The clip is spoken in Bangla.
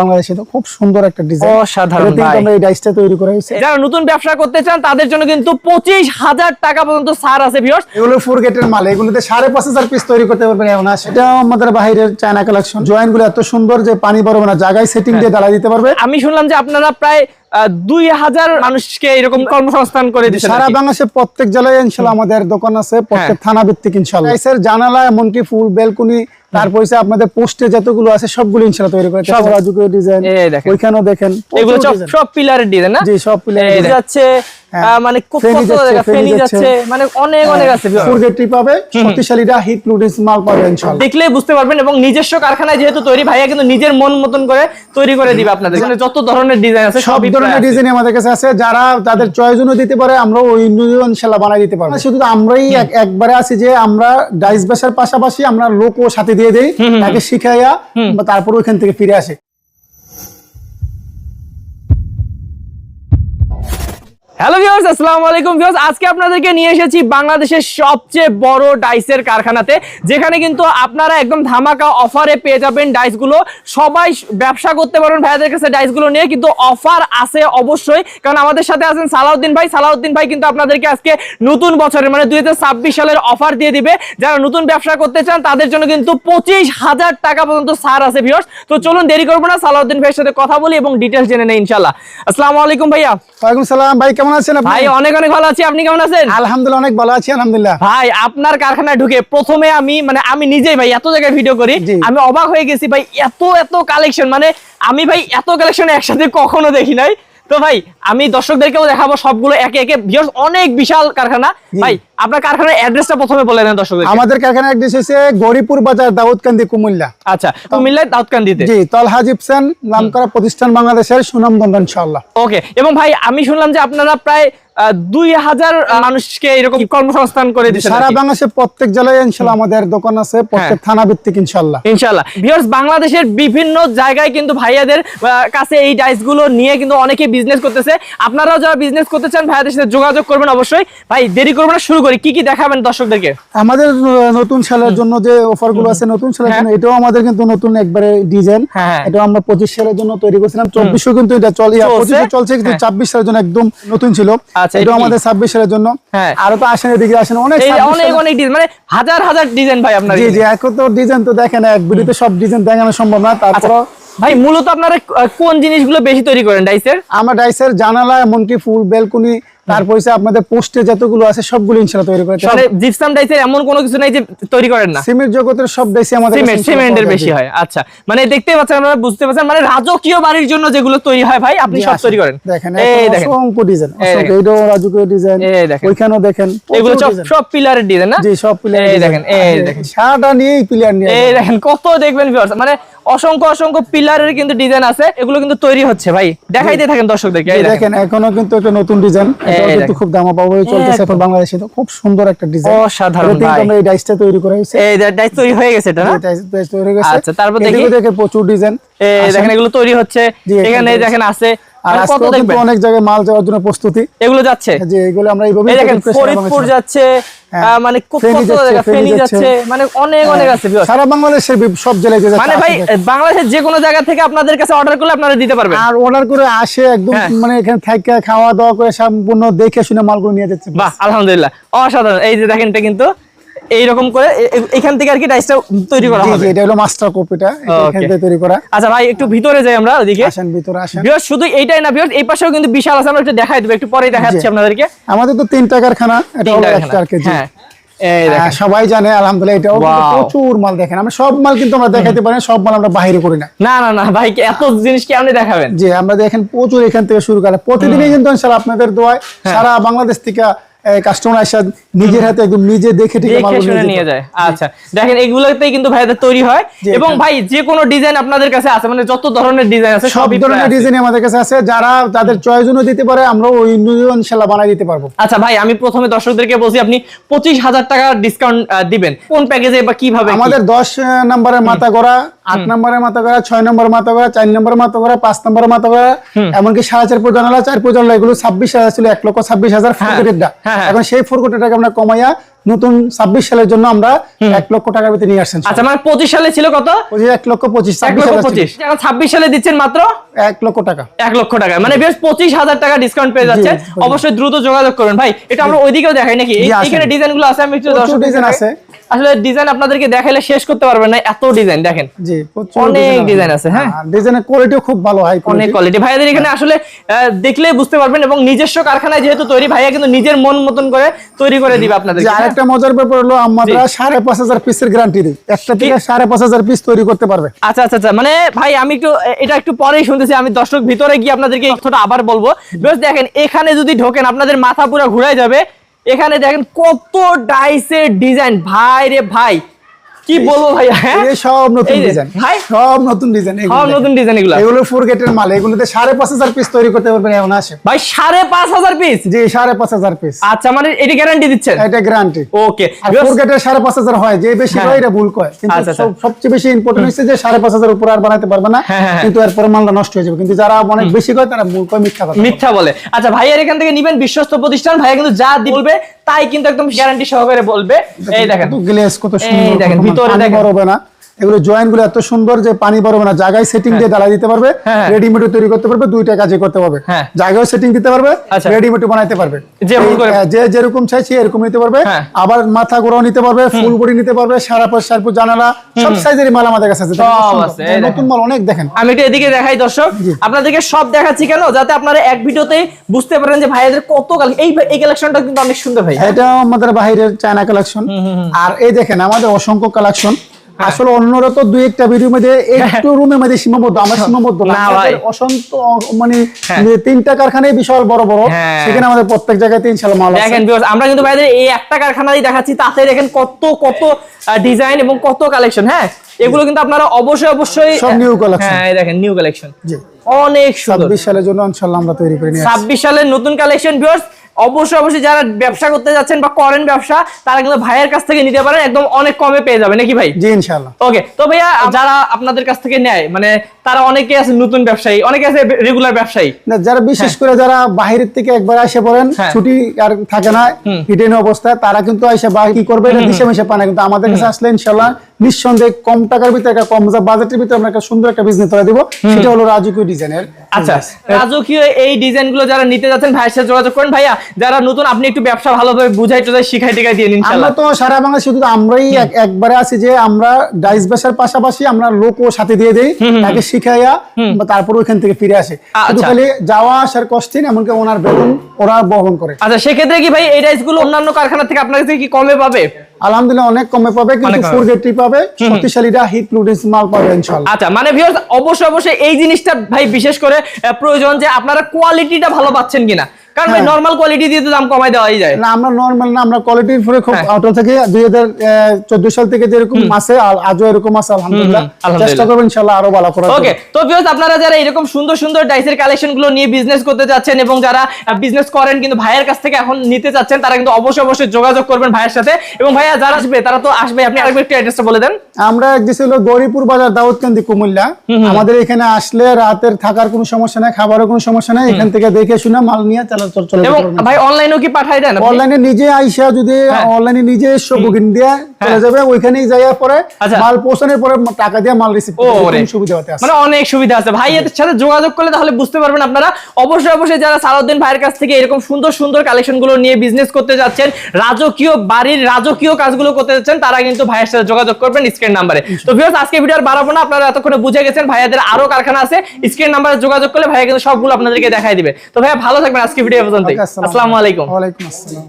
বাংলাদেশে তো খুব সুন্দর একটা ডিজাইন অসাধারণ আমরা এই ডাইসটা তৈরি করা হয়েছে। যারা নতুন ব্যবসা করতে চান তাদের জন্য কিন্তু পঁচিশ হাজার টাকা পর্যন্ত ছাড় আছে ভিউয়ার্স এগুলো ফোর গেটের মাল এগুলোতে সাড়ে পাঁচ হাজার পিস তৈরি করতে পারবেন এমন আছে আমাদের বাইরের চায়না কালেকশন জয়েন্টগুলো এত সুন্দর যে পানি পড়বে না জায়গায় সেটিং দিয়ে দাঁড়া দিতে পারবে। আমি শুনলাম যে আপনারা প্রায় দুই হাজার মানুষকে এরকম কর্মসংস্থান করে দিচ্ছে সারা বাংলাদেশের প্রত্যেক জেলায় ইনশাল্লাহ আমাদের দোকান আছে প্রত্যেক থানা ভিত্তিক ইনশাল্লাহ। জানালা এমনকি ফুল বেলকুনি তারপর হচ্ছে আপনাদের পোস্টে যতগুলো আছে সবগুলো ইনশাআল্লাহ তৈরি করে সব। রাজুকের ডিজাইন। ওইখানেও দেখেন এগুলো সব পিলারের ডিজাইন না জি, সব পিলারের যাচ্ছে মানে খুব ফেনী কত যাচ্ছে, মানে অনেক অনেক আছে। পাবে শক্তিশালীটা হিট লুডিস মাল পাবে বুঝতে পারবেন এবং নিজস্ব কারখানায় যেহেতু তৈরি ভাইয়া কিন্তু নিজের মন মতন করে তৈরি করে দিবে আপনাদের। এখানে যত ধরনের ডিজাইন আছে সব ধরনের ডিজাইন আমাদের কাছে আছে। যারা তাদের চয়েস অনুযায়ী দিতে পারে আমরা ওই অনুযায়ী ইনশাল্লাহ বানাই দিতে পারব। শুধু আমরাই এক- একবারে আছি যে আমরা ডাইস বেসার পাশাপাশি আমরা লোকও সাথে দিয়ে দেই তাকে শিখাইয়া তারপর ওইখান থেকে ফিরে আসে। হ্যালো ভিউয়ার্স আসসালামু আলাইকুম ভিউয়ার্স আজকে আপনাদেরকে নিয়ে এসেছি বাংলাদেশের সবচেয়ে বড় ডাইসের কারখানাতে, যেখানে কিন্তু আপনারা একদম ধামাকা অফারে পেয়ে যাবেন ডাইসগুলো সবাই ব্যবসা করতে পারবেন ভাইয়াদের কাছে ডাইসগুলো নিয়ে, কিন্তু অফার আছে অবশ্যই। কারণ আমাদের সাথে আছেন সালাউদ্দিন ভাই। সালাউদ্দিন ভাই কিন্তু আপনাদেরকে আজকে নতুন বছরের মানে দুই হাজার ছাব্বিশ সালের অফার দিয়ে দিবে। যারা নতুন ব্যবসা করতে চান, তাদের জন্য কিন্তু পঁচিশ হাজার টাকা পর্যন্ত ছাড় আছে ভিউয়ার্স তো চলুন দেরি করব না, সালাউদ্দিন ভাইয়ের সাথে কথা বলি এবং ডিটেলস জেনে নেই ইনশাল্লাহ আসসালামু আলাইকুম ভাইয়া। ওয়ালাইকুম সালাম, ভাই কেমন আছেন ভাই অনেক অনেক ভালো আছি। আপনি কেমন আছেন? আলহামদুলিল্লাহ অনেক ভালো আছি আলহামদুলিল্লাহ। ভাই আপনার কারখানায় ঢুকে প্রথমে আমি মানে আমি নিজেই ভাই এত জায়গায় ভিডিও করি। আমি অবাক হয়ে গেছি ভাই এত এত কালেকশন মানে আমি ভাই এত কালেকশন একসাথে কখনো দেখি নাই। তো ভাই আমি দর্শকদেরকেও দেখাবো সবগুলো একে একে। অনেক বিশাল কারখানা। ভাই আপনার কারখানার অ্যাড্রেসটা প্রথমে বলে দেন দর্শকদের আমাদের কারখানা অ্যাড্রেস হচ্ছে গরিপুর বাজার দাউদকান্দি কুমিল্লা। আচ্ছা কুমিল্লা দাউদকান্দিতে। জি তলহা জিপসেন নামকরা প্রতিষ্ঠান বাংলাদেশের সুনামগঞ্জ ইনশাআল্লাহ। ওকে এবং ভাই আমি শুনলাম যে আপনারা প্রায় দুই হাজার মানুষকে এরকম কর্মসংস্থান করে দিচ্ছেন সারা কি। প্রত্যেক জেলায় ইনশাল্লাহ আমাদের দোকান আছে প্রত্যেক থানা ভিত্তিক ইনশাল্লাহ। ইনশাল্লাহ। ভিউয়ার্স বাংলাদেশের বিভিন্ন জায়গায় কিন্তু ভাইয়াদের কাছে এই ডাইস নিয়ে কিন্তু অনেকে বিজনেস করতেছে। আপনারাও যারা বিজনেস করতে চান ভাইয়াদের সাথে যোগাযোগ করবেন অবশ্যই। ভাই দেরি করবেন না শুরু করি। কি কি দেখাবেন দর্শকদেরকে? আমাদের নতুন সালের জন্য যে অফারগুলো আছে নতুন সালের জন্য এটাও আমাদের কিন্তু নতুন একবারে ডিজাইন হ্যাঁ, হ্যাঁ। এটা আমরা পঁচিশ সালের জন্য তৈরি করছিলাম। চব্বিশও কিন্তু এটা চলে চলছে। কিন্তু হ্যাঁ। ছাব্বিশ সালের জন্য একদম নতুন ছিল। আচ্ছা, এটা আমাদের ছাব্বিশ সালের জন্য। হ্যাঁ। আরও তো আসেন এদিকে আসেন অনেক অনেক অনেক ডিজাইন মানে হাজার হাজার ডিজাইন ভাই আপনার জি জি এখন তো ডিজাইন তো দেখেন এক ভিডিওতে সব ডিজাইন দেখানো সম্ভব না আচ্ছা তারপর ভাই মূলত আপনারা কোন জিনিসগুলো বেশি তৈরি করেন ডাইসের আমরা ডাইসের জানালা এমনকি ফুল বেলকুনি তারপর আপনাদের পোস্টে যতগুলো আছে সবগুলো তৈরি করে মানে জিপসাম ডাইসের এমন কোনো কিছু নাই যে তৈরি করেন না। সিমেন্ট জগতের সব ডাইসই আমাদের সিমেন্ট সিমেন্টের বেশি হয়। আচ্ছা মানে দেখতে পাচ্ছেন আপনারা বুঝতে পারছেন মানে রাজকীয় বাড়ির জন্য যেগুলো তৈরি হয় ভাই আপনি জি, সব তৈরি করেন। দেখেন এই দেখেন। অসংখ্য ডিজাইন ডিজাইন। ওইখানেও এগুলো সব। সব পিলারের ডিজাইন না? জি সব এই দেখেন এই দেখেন। সারাটা নিয়েই প্লেয়ার নিয়ে এই দেখেন কত দেখবেন মানে অসংখ্য অসংখ্য পিলারের কিন্তু ডিজাইন আছে এগুলো কিন্তু তৈরি হচ্ছে ভাই। দেখাইতে থাকেন দর্শকদেরকে দেখেন। এখনও কিন্তু একটা নতুন ডিজাইন কিন্তু খুব দামা পাবো চলতেছে এখন বাংলাদেশে। তো খুব সুন্দর একটা ডিজাইন অসাধারণ ভাই। আমরা এই ডাইসটা তৈরি করা হয়েছে। এই ডাইস তৈরি হয়ে গেছে এটা না? ডাইস- ডাইস তৈরি হয়ে গেছে। আচ্ছা, তারপর দেখি। এদিকেও দেখেন প্রচুর ডিজাইন এই দেখেন এগুলো তৈরি হচ্ছে। এখানে দেখেন আছে। আর মানে কত দেখবেন? অনেক জায়গায় মাল যাওয়ার জন্য প্রস্তুতি। এগুলো যাচ্ছে। যে এগুলো আমরা এইভাবে দেখেন ফরিদপুর যাচ্ছে। মানে ফেনী যাচ্ছে। যাচ্ছে। মানে অনেক অনেক আছে সারা বাংলাদেশের সব জেলায় মানে ভাই বাংলাদেশের যে কোনো জায়গা থেকে আপনাদের কাছে অর্ডার করলে আপনারা দিতে পারবেন। আর অর্ডার করে আসে একদম হ্যাঁ। মানে এখানে থেকে খাওয়া দাওয়া করে সম্পূর্ণ দেখে শুনে মালগুলো নিয়ে যাচ্ছে। বাহ আলহামদুলিল্লাহ। অসাধারণ। এই যে দেখেন এটা কিন্তু এইরকম করে এখান থেকে আর কি ডাইসটা তৈরি করা হবে। এটা হলো মাস্টার কপিটা এখান থেকে তৈরি করা। আচ্ছা ভাই একটু ভিতরে যাই আমরা ওদিকে। আসেন ভিতরে আসেন। বিয়স শুধু এইটাই না বিয়স এই পাশেও কিন্তু বিশাল আছে আমরা একটু দেখাই দেবো একটু পরে দেখাচ্ছি আপনাদেরকে। আমাদের তো তিনটা কারখানা এটা হলো তিনটা একটা কেজি। হ্যাঁ সবাই জানে আলহামদুলিল্লাহ এটাও প্রচুর মাল দেখেন। আমরা সব মাল কিন্তু আমরা দেখাতে পারি সব মাল আমরা বাইরে করি না। না না না ভাই এত জিনিস কি আপনি দেখাবেন? যে আমরা দেখেন প্রচুর এখান থেকে শুরু করে প্রতিদিনই কিন্তু ইনশাআল্লাহ আপনাদের দোয়ায় হ্যাঁ। সারা বাংলাদেশ থেকে কাস্টমার আসা নিজের হাতে একদম নিজে দেখে ঠিক শুনে নিয়ে যায়। আচ্ছা দেখেন এগুলোতেই কিন্তু ভাইদের তৈরি হয়। এবং ভাই যে কোনো ডিজাইন আপনাদের কাছে আছে মানে যত ধরনের ডিজাইন আছে সব ধরনের ডিজাইন আমাদের কাছে আছে যারা তাদের চয়েস অনুযায়ী দিতে পারে আমরা ওই অনুযায়ী ইনশাআল্লাহ বানাই দিতে পারব। আচ্ছা ভাই আমি প্রথমে দর্শকদেরকে বলছি আপনি পঁচিশ হাজার টাকা ডিসকাউন্ট দিবেন। কোন প্যাকেজে বা কীভাবে আমাদের দশ নম্বরের মাথা করা আট নম্বরের মাথা করা ছয় নম্বরের মাথা করা চার নম্বর মাথা করা পাঁচ নম্বর মাথা করা এমনকি সাড়ে চার ফুট জানালা চার ফুট জানালা এগুলো ছাব্বিশ হাজার ছিল এক লক্ষ ছাব্বিশ হাজার ফোর হ্যাঁ, কোটিটা হ্যাঁ, হ্যাঁ। এখন সেই ফোর কোটি টাকা আমরা কমাইয়া নতুন ছাব্বিশ সালের জন্য আমরা এক লক্ষ টাকার ভিতরে নিয়ে আসছেন আচ্ছা মানে পঁচিশ সালে ছিল কত? এক লক্ষ পঁচিশ ছাব্বিশ সালে পঁচিশ। এখন ছাব্বিশ সালে দিচ্ছেন মাত্র? এক লক্ষ টাকা। এক লক্ষ টাকা মানে বেশ পঁচিশ হাজার টাকা ডিসকাউন্ট পেয়ে যাচ্ছে। অবশ্যই দ্রুত যোগাযোগ করবেন ভাই এটা আমরা ওইদিকেও দেখাই নাকি। এইখানে ডিজাইনগুলো আছে? আমি একটু design দেখাই। আছে। আসলে ডিজাইন আপনাদেরকে দেখাইলে শেষ করতে পারবেন না এত ডিজাইন দেখেন। জি অনেক design আছে, হ্যাঁ। ডিজাইনের কোয়ালিটিও খুব ভালো হাই অনেক কোয়ালিটি ভাইয়াদের এখানে আসলে দেখলে বুঝতে পারবেন এবং নিজস্ব কারখানায় যেহেতু তৈরি ভাইয়া কিন্তু নিজের মন মতন করে তৈরি করে দিবে আপনাদের যে আরেকটা মজার ব্যাপার হলো আমরা সাড়ে পাঁচ হাজার পিসের গ্যারান্টি দিই। একটা থেকে সাড়ে পাঁচ হাজার পিস তৈরি করতে পারবে। আচ্ছা আচ্ছা আচ্ছা মানে ভাই আমি একটু এটা একটু পরেই শুনতেছি আমি দর্শক ভিতরে গিয়ে আপনাদেরকে এই কথাটা আবার বলব। বেশ দেখেন এখানে যদি ঢোকেন আপনাদের মাথা পুরো ঘুরাই যাবে এখানে দেখেন কত ডাইসের ডিজাইন ভাই রে ভাই কি বলব ভাই হ্যাঁ? এই সব নতুন ডিজাইন ভাই। সব নতুন ডিজাইন সব নতুন ডিজাইন এগুলো। এগুলো ফোর গেটের মাল এগুলোতে সাড়ে পাঁচ হাজার পিস তৈরি করতে পারবেন এমন আসে ভাই সাড়ে পাঁচ হাজার পিস জি সাড়ে পাঁচ হাজার পিস আচ্ছা মানে এটি গ্যারান্টি দিচ্ছেন? এটা গ্যারান্টি ওকে আর ফোর গেটের সাড়ে পাঁচ হাজার হয় যে বেশি হ্যাঁ। হয় এটা ভুল কয়। কিন্তু আচ্ছা, আচ্ছা। সব- সবচেয়ে বেশি ইম্পর্টেন্ট হচ্ছে যে সাড়ে পাঁচ হাজার উপর আর বানাতে পারবে না হ্যাঁ। কিন্তু এরপরে মালটা নষ্ট হয়ে যাবে। কিন্তু যারা অনেক বেশি কয় তারা ভুল কয় মিথ্যা কথা। মিথ্যা বলে। আচ্ছা ভাইয়ের এখান থেকে নিবেন বিশ্বস্ত প্রতিষ্ঠান। ভাইয়া কিন্তু যা বলবে তাই কিন্তু একদম গ্যারান্টি সহকারে বলবে। এই দেখেন। গ্লেজ কত সুন্দর দেখেন, ভিতরে দেখেন। না। এগুলো জয়েন্টগুলো এত সুন্দর যে পানি বড়বে না জায়গায় সেটিং দিয়ে ডালা দিতে পারবে হ্যাঁ। রেডিমেড তৈরি করতে পারবে দুইটা কাজে করতে পারবে। হ্যাঁ। জায়গায় সেটিং দিতে পারবে আচ্ছা। রেডিমেড বানাইতে পারবে। যে যেরকম চাইছে এরকম নিতে পারবে হ্যাঁ। আবার মাথা গোড়াও নিতে পারবে ফুল বডি নিতে পারবে সারা পাশ সারপু জানালা সব সাইজের মাল আমাদের কাছে আছে। নতুন মাল অনেক দেখেন। আমি একটু এদিকে দেখাই দর্শক। আপনাদেরকে সব দেখাচ্ছি কেন? যাতে আপনারা এক ভিডিওতে বুঝতে পারেন যে ভাইয়াদের কত কাল- এই এই কালেকশনটা কিন্তু অনেক সুন্দর ভাই এটা আমাদের বাইরের চায়না কালেকশন আর এই দেখেন আমাদের অসংখ্য কালেকশন হ্যাঁ। আসলে অন্যরা তো দুই একটা ভিডিওর মধ্যে একটু রুমের মধ্যে সীমাবদ্ধ আমরা সীমাবদ্ধ না। অসংখ্য মানে হ্যাঁ। তিনটা কারখানায় বিশাল বড় বড় হ্যাঁ। সেখানে আমাদের প্রত্যেক জায়গায় তিন সাল মাল দেখেন viewers, আমরা কিন্তু ভাইদের এই একটা কারখানায় দেখাচ্ছি তাতে দেখেন কত কত ডিজাইন এবং কত কালেকশন হ্যাঁ এগুলো কিন্তু আপনারা অবশ্যই অবশ্যই সব new collection। হ্যাঁ এই দেখেন নিউ কালেকশন জি অনেক সুন্দর ছাব্বিশ সালের জন্য ইনশাল্লাহ আমরা তৈরি করে নিয়ে আসছি। ছাব্বিশ সালের নতুন কালেকশন ভিউয়ার্স অবশ্যই অবশ্যই যারা ব্যবসা করতে যাচ্ছেন বা করেন ব্যবসা তারা কিন্তু ভাইয়ের কাছ থেকে নিতে পারেন একদম অনেক কমে পেয়ে যাবে। নাকি ভাই? জি ইনশাল্লাহ ওকে তো ভাইয়া যারা আপনাদের কাছ থেকে নেয় মানে তারা অনেকে আছে নতুন ব্যবসায়ী অনেকে আছে রেগুলার ব্যবসায়ী। না, যারা বিশেষ করে যারা বাহিরের থেকে একবার আসে পড়েন হ্যাঁ। ছুটি আর থাকে না হিটেন অবস্থায় তারা কিন্তু এসে কি করবে এটা দিশে মিশে পায় না। কিন্তু আমাদের কাছে আসলে ইনশাল্লাহ নিঃসন্দেহে কম টাকার ভিতরে একটা কম বাজেটের ভিতরে আমরা একটা সুন্দর একটা বিজনেস করে দিব সেটা হলো রাজকীয় ডিজাইনের আচ্ছা রাজকীয় এই ডিজাইনগুলো যারা নিতে যাচ্ছেন ভাইয়ের সাথে যোগাযোগ করেন। ভাইয়া যারা নতুন আপনি একটু ব্যবসা ভালোভাবে বুঝাই টুঝাই শিখাই টিকাই দিয়ে আমরা ইনশাল্লাহ তো সারা বাংলা শুধু আমরাই একবারে আছি যে আমরা ডাইস বেসার পাশাপাশি আমরা লোকও সাথে দিয়ে দেই তাকে শিখাইয়া তারপর ওইখান থেকে ফিরে আসে। আচ্ছা। খালি যাওয়া আসার এমনকি ওনার বেতন ওরা বহন করে। আচ্ছা সেক্ষেত্রে কি ভাই এই অন্যান্য কারখানা থেকে আপনার কাছে কি কমে পাবে? আলহামদুলিল্লাহ অনেক কমে পাবে কিন্তু পাবে। শক্তিশালীরা হিট লুডেন্স মাল পাবে আচ্ছা মানে ভিউয়ার্স অবশ্যই অবশ্যই এই জিনিসটা ভাই বিশেষ করে প্রয়োজন যে আপনারা কোয়ালিটিটা ভালো পাচ্ছেন কিনা। কারণ ভাই হ্যাঁ। নরমাল কোয়ালিটি দিয়ে তো দাম কমাই দেওয়াই যায়। না আমরা নর্মাল না আমরা কোয়ালিটির খুব হ্যাঁ। আউটার থেকে দুই হাজার চোদ্দ সাল থেকে যেরকম আছে আজও এরকম আছে আলহামদুলিল্লাহ। চেষ্টা করব ইনশাল্লাহ আরও ভালো করার ওকে তো ভিউয়ার্স আপনারা যারা এরকম সুন্দর সুন্দর ডাইসের কালেকশনগুলো নিয়ে বিজনেস করতে যাচ্ছেন এবং যারা বিজনেস করেন কিন্তু ভাইয়ের কাছ থেকে এখন নিতে চাচ্ছেন তারা কিন্তু অবশ্যই অবশ্যই যোগাযোগ করবেন ভাইয়ের সাথে। এবং ভাইয়া যারা আসবে তারা তো আসবে। আপনি আরেকবার একটু অ্যাড্রেসটা বলে দেন। আমরা এক ছিল গৌরীপুর বাজার দাউদকান্দি কুমিল্লা। আমাদের এখানে আসলে রাতের থাকার কোনো সমস্যা নাই খাবারের কোনো সমস্যা নাই। এখান থেকে দেখে শুনে মাল নিয়ে চলে চলে- চলে এবং ভাই অনলাইনেও কি পাঠাই দেন অনলাইনে নিজে আইসা যদি হ্যাঁ। অনলাইনে নিজে এসে বুকিং দিয়ে চলে যাবে ওইখানেই যাইয়া পরে আচ্ছা। মাল পৌঁছানোর পরে টাকা দিয়ে মাল রিসিভ করতে সুবিধা আছে। মানে অনেক সুবিধা আছে। ভাই এর সাথে যোগাযোগ করলে তাহলে বুঝতে পারবেন আপনারা। অবশ্যই অবশ্যই যারা সালাউদ্দিন ভাইয়ের কাছ থেকে এরকম সুন্দর সুন্দর কালেকশনগুলো নিয়ে বিজনেস করতে যাচ্ছেন রাজকীয় বাড়ির রাজকীয় কাজগুলো করতে যাচ্ছেন তারা কিন্তু ভাইয়ের সাথে যোগাযোগ করবেন স্ক্রিন নাম্বারে তো ভিউয়ার্স আজকে ভিডিও আর বাড়াবো না। আপনারা এতক্ষণে বুঝে গেছেন ভাইয়াদের আরও কারখানা আছে। স্ক্রিন নাম্বারে যোগাযোগ করলে ভাইয়া কিন্তু সবগুলো আপনাদেরকে দেখাই দিবে। তো ভাইয়া ভালো থাকবেন। আজকে ভিডিও পর্যন্ত আসসালামু আসসালামু ওয়া আলাইকুম আসসালাম।